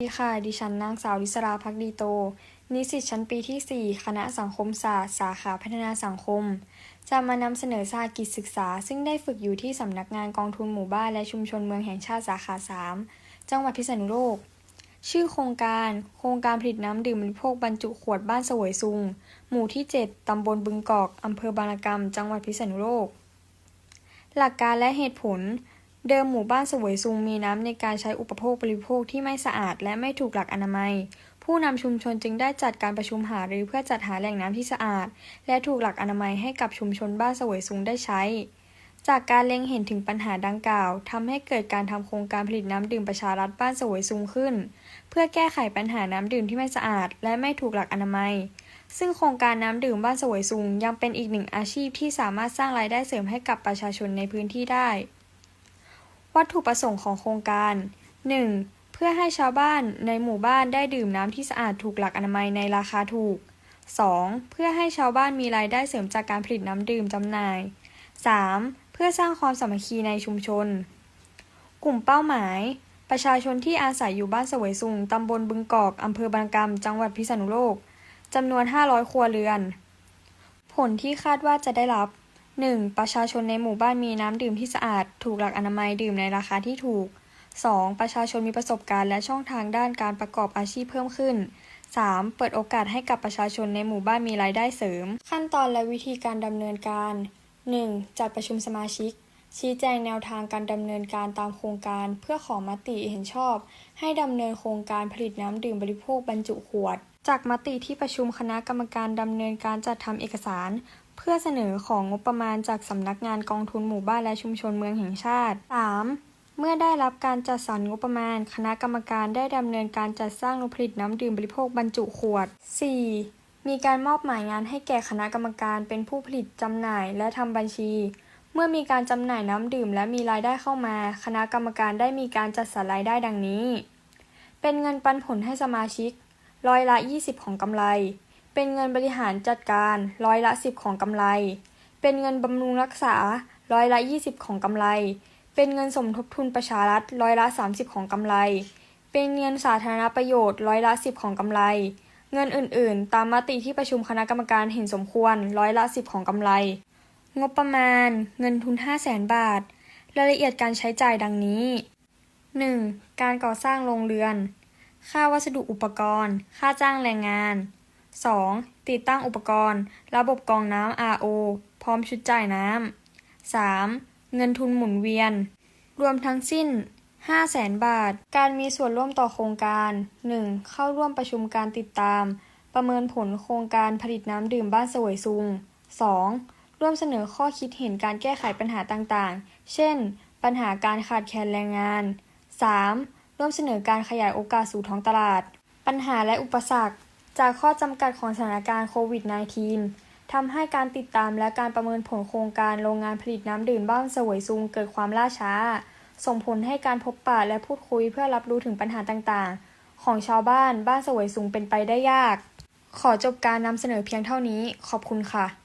ดีค่ะ ดิฉันนางสาวลิศราพักดีโต นิสิตชั้นปีที่ 4 คณะสังคมศาสตร์ สาขาพัฒนาสังคม จะมานำเสนอสากิจศึกษา ซึ่งได้ฝึกอยู่ที่สำนักงานกองทุนหมู่บ้านและชุมชนเมืองแห่งชาติสาขา 3 จังหวัดพิษณุโลก ชื่อโครงการ โครงการผลิตน้ำดื่มบริโภคบรรจุขวดบ้านสวยซุง หมู่ที่ 7 ตำบลบึงกอก อำเภอบางระกำจังหวัดพิษณุโลก หลักการและเหตุผล เดิมหมู่บ้านเสวยซุงมีน้ำในการใช้อุปโภคบริโภคที่ไม่สะอาดและไม่ถูกหลักอนามัย ผู้นำชุมชนจึงได้จัดการประชุมหารือเพื่อจัดหาแหล่งน้ำที่สะอาด และถูกหลักอนามัยให้กับชุมชนบ้านเสวยซุงได้ใช้ จากการเล็งเห็นถึงปัญหาดังกล่าวทำให้เกิดการทำโครงการผลิตน้ำดื่มประชารัฐบ้านเสวยซุงขึ้น เพื่อแก้ไขปัญหาน้ำดื่มที่ไม่สะอาด และไม่ถูกหลักอนามัยซึ่งโครงการน้ำดื่มบ้านสวยซุงยังเป็นอีกหนึ่งอาชีพที่สามารถสร้างรายได้เสริมให้กับประชาชนในพื้นที่ได้ วัตถุประสงค์ของโครงการ 1. เพื่อให้ชาวบ้านในหมู่บ้านได้ดื่มน้ำที่สะอาดถูกหลักอนามัยในราคาถูก 2. เพื่อให้ชาวบ้านมีรายได้เสริมจากการผลิตน้ำดื่มจำหน่าย 3. เพื่อสร้างความสามัคคีในชุมชน กลุ่มเป้าหมาย ประชาชนที่อาศัยอยู่บ้านเสวยซุงตำบลบึงกอกอำเภอบางกำจังหวัดพิษณุโลกจำนวน 500 ครัวเรือน ผลที่คาดว่าจะได้รับ 1. ประชาชนในหมู่บ้านมีน้ำดื่มที่สะอาด ถูกหลักอนามัยดื่มในราคาที่ถูก 2. ประชาชนมีประสบการณ์และช่องทางด้านการประกอบอาชีพเพิ่มขึ้น 3. เปิดโอกาสให้กับประชาชนในหมู่บ้านมีรายได้เสริม ขั้นตอนและวิธีการดำเนินการ 1. จัดประชุมสมาชิก ชี้แจงแนวทางการดำเนินการตามโครงการเพื่อขอมติเห็นชอบ ให้ดำเนินโครงการผลิตน้ำดื่มบริโภคบรรจุขวด จากมติที่ประชุมคณะกรรมการดำเนินการจัดทำเอกสาร เพื่อเสนอของงบประมาณจากสำนักงานกองทุนหมู่บ้านและชุมชนเมืองแห่งชาติ 3. เมื่อได้รับการจัดสรรงบประมาณ คณะกรรมการได้ดำเนินการจัดสร้างโรงผลิตน้ำดื่มบริโภคบรรจุขวด 4. มีการมอบหมายงานให้แก่คณะกรรมการเป็นผู้ผลิตจำหน่ายและทำบัญชี เมื่อมีการจำหน่ายน้ำดื่มและมีรายได้เข้ามา คณะกรรมการได้มีการจัดสรรรายได้ดังนี้ เป็นเงินปันผลให้สมาชิกร้อยละ 20 ของกำไร เป็นเงินบริหารจัดการร้อยละ 10 ของกำไร เป็นเงินบำรุงรักษาร้อยละ 20 ของกำไร เป็นเงินสมทบทุนประชารัฐร้อยละ 30 ของกำไร เป็นเงินสาธารณประโยชน์ร้อยละ 10 ของกำไร เงินอื่น ๆ ตามมติที่ประชุมคณะกรรมการเห็นสมควรร้อยละ 10 ของกำไร งบประมาณ เงินทุน 5 0 0แสนบาท รายละเอียดการใช้จ่ายดังนี้ 1. การก่อสร้างโรงเรือน ค่าวัสดุอุปกรณ์ ค่าจ้างแรงงาน 2. ติดตั้งอุปกรณ์ ระบบกรองน้ำ RO พร้อมชุดจ่ายน้ำ 3. เงินทุนหมุนเวียน รวมทั้งสิ้น 500,000บาท การมีส่วนร่วมต่อโครงการ 1. เข้าร่วมประชุมการติดตาม ประเมินผลโครงการผลิตน้ำดื่มบ้านสวยซุง 2. ร่วมเสนอข้อคิดเห็นการแก้ไขปัญหาต่างๆ เช่น ปัญหาการขาดแคลนแรงงาน 3. ร่วมเสนอการขยายโอกาสสู่ท้องตลาด ปัญหาและอุปสรรค จากข้อจำกัดของสถานการณ์โควิด -19 ทำให้การติดตามและการประเมินผลโครงการโรงงานผลิตน้ำดื่มบ้านสวยซุงเกิดความล่าช้า ส่งผลให้การพบปะและพูดคุยเพื่อรับรู้ถึงปัญหาต่างๆ ของชาวบ้านบ้านสวยซุงเป็นไปได้ยาก ขอจบการนำเสนอเพียงเท่านี้ ขอบคุณค่ะ